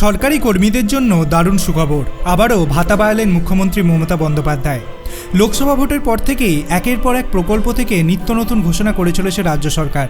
সরকারি কর্মীদের জন্য দারুণ সুখবর। আবারও ভাতা বাড়ালেন মুখ্যমন্ত্রী মমতা বন্দ্যোপাধ্যায়। লোকসভা ভোটের পর থেকেই একের পর এক প্রকল্প থেকে নিত্য নতুন ঘোষণা করে চলেছে রাজ্য সরকার।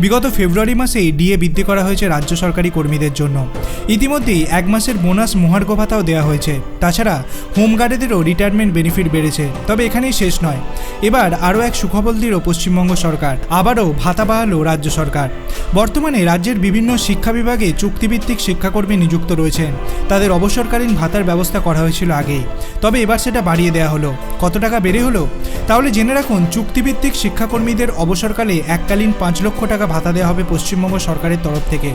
বিগত ফেব্রুয়ারি মাসেই ডিএ বৃদ্ধি করা হয়েছে রাজ্য সরকারি কর্মীদের জন্য। ইতিমধ্যেই এক মাসের বোনাস মহার্ঘ ভাতাও দেওয়া হয়েছে। তাছাড়া হোমগার্ডেদেরও রিটায়ারমেন্ট বেনিফিট বেড়েছে। তবে এখানেই শেষ নয়। এবার আরও এক সুখবর দিল পশ্চিমবঙ্গ সরকার। আবারও ভাতা বাড়ালো রাজ্য সরকার। বর্তমানে রাজ্যের বিভিন্ন শিক্ষা বিভাগে চুক্তিভিত্তিক শিক্ষাকর্মী নিযুক্ত রয়েছেন। তাদের অবসরকালীন ভাতার ব্যবস্থা করা হয়েছিল আগেই। তবে এবার সেটা বাড়িয়ে দেওয়া হলো। কত টাকা বেড়ে হলো? তাহলে জেনে রাখুন, চুক্তিভিত্তিক শিক্ষাকর্মীদের অবসরকালে এককালীন পাঁচ লক্ষ টাকা ভাতা দেওয়া হবে পশ্চিমবঙ্গ সরকারের তরফ থেকে।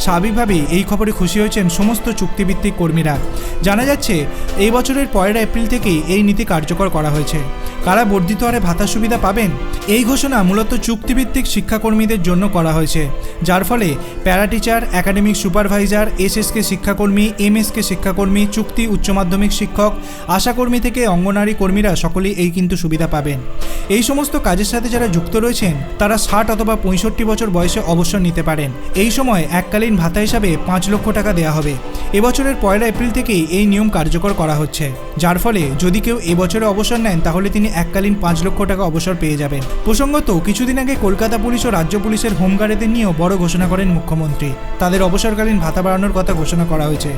স্বাভাবিকভাবেই এই খবরে খুশি হয়েছেন সমস্ত চুক্তিভিত্তিক কর্মীরা। জানা যাচ্ছে এই বছরের পয়লা এপ্রিল থেকেই এই নীতি কার্যকর করা হয়েছে। কারা বর্ধিত হারে ভাতা সুবিধা পাবেন? এই ঘোষণা মূলত চুক্তিভিত্তিক শিক্ষাকর্মীদের জন্য করা হয়েছে। যার ফলে para teacher academic supervisor, SSK শিক্ষাকর্মী, MSK শিক্ষাকর্মী, চুক্তি উচ্চ মাধ্যমিক শিক্ষক, আশাকর্মী থেকে অঙ্গনারী কর্মীরা সকলেই এই কিন্তু সুবিধা পাবেন। এই সমস্ত কাজের সাথে যারা যুক্ত রয়েছেন, তারা ষাট অথবা পঁয়ষট্টি বছর বয়সে অবসর নিতে পারেন। এই সময় এককালীন ভাতা হিসাবে পাঁচ লক্ষ টাকা দেওয়া হবে। এবছরের পয়লা এপ্রিল থেকেই এই নিয়ম কার্যকর করা হচ্ছে। যার ফলে যদি কেউ এবছরে অবসর নেন, তাহলে তিনি এককালীন পাঁচ লক্ষ টাকা অবসর পেয়ে যাবেন। প্রসঙ্গত, কিছুদিন আগে কলকাতা পুলিশ ও রাজ্য পুলিশের হোমগার্ডেদের নিয়েও বড় ঘোষণা করেন মুখ্যমন্ত্রী। তাদের অবসরকালীন ভাতা বাড়ানোর কথা ঘোষণা করা হয়েছে।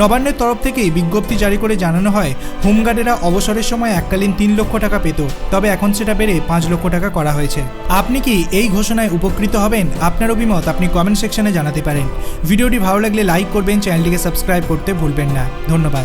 নবান্নের তরফ থেকেই বিজ্ঞপ্তি জারি করে জানানো হয় হোমগার্ডেরা অবসরের সময় এককালীন তিন লক্ষ টাকা পেত। তবে এখন সেটা বেড়ে পাঁচ লক্ষ টাকা করা হয়েছে। আপনি কি এই ঘোষণায় উপকৃত হবেন? আপনার অভিমত আপনি কমেন্ট সেকশনে জানাতে পারেন। ভিডিওটি ভালো লাগলে লাইক করবেন, চ্যানেলটিকে সাবস্ক্রাইব করতে ভুলবেন না। ধন্যবাদ।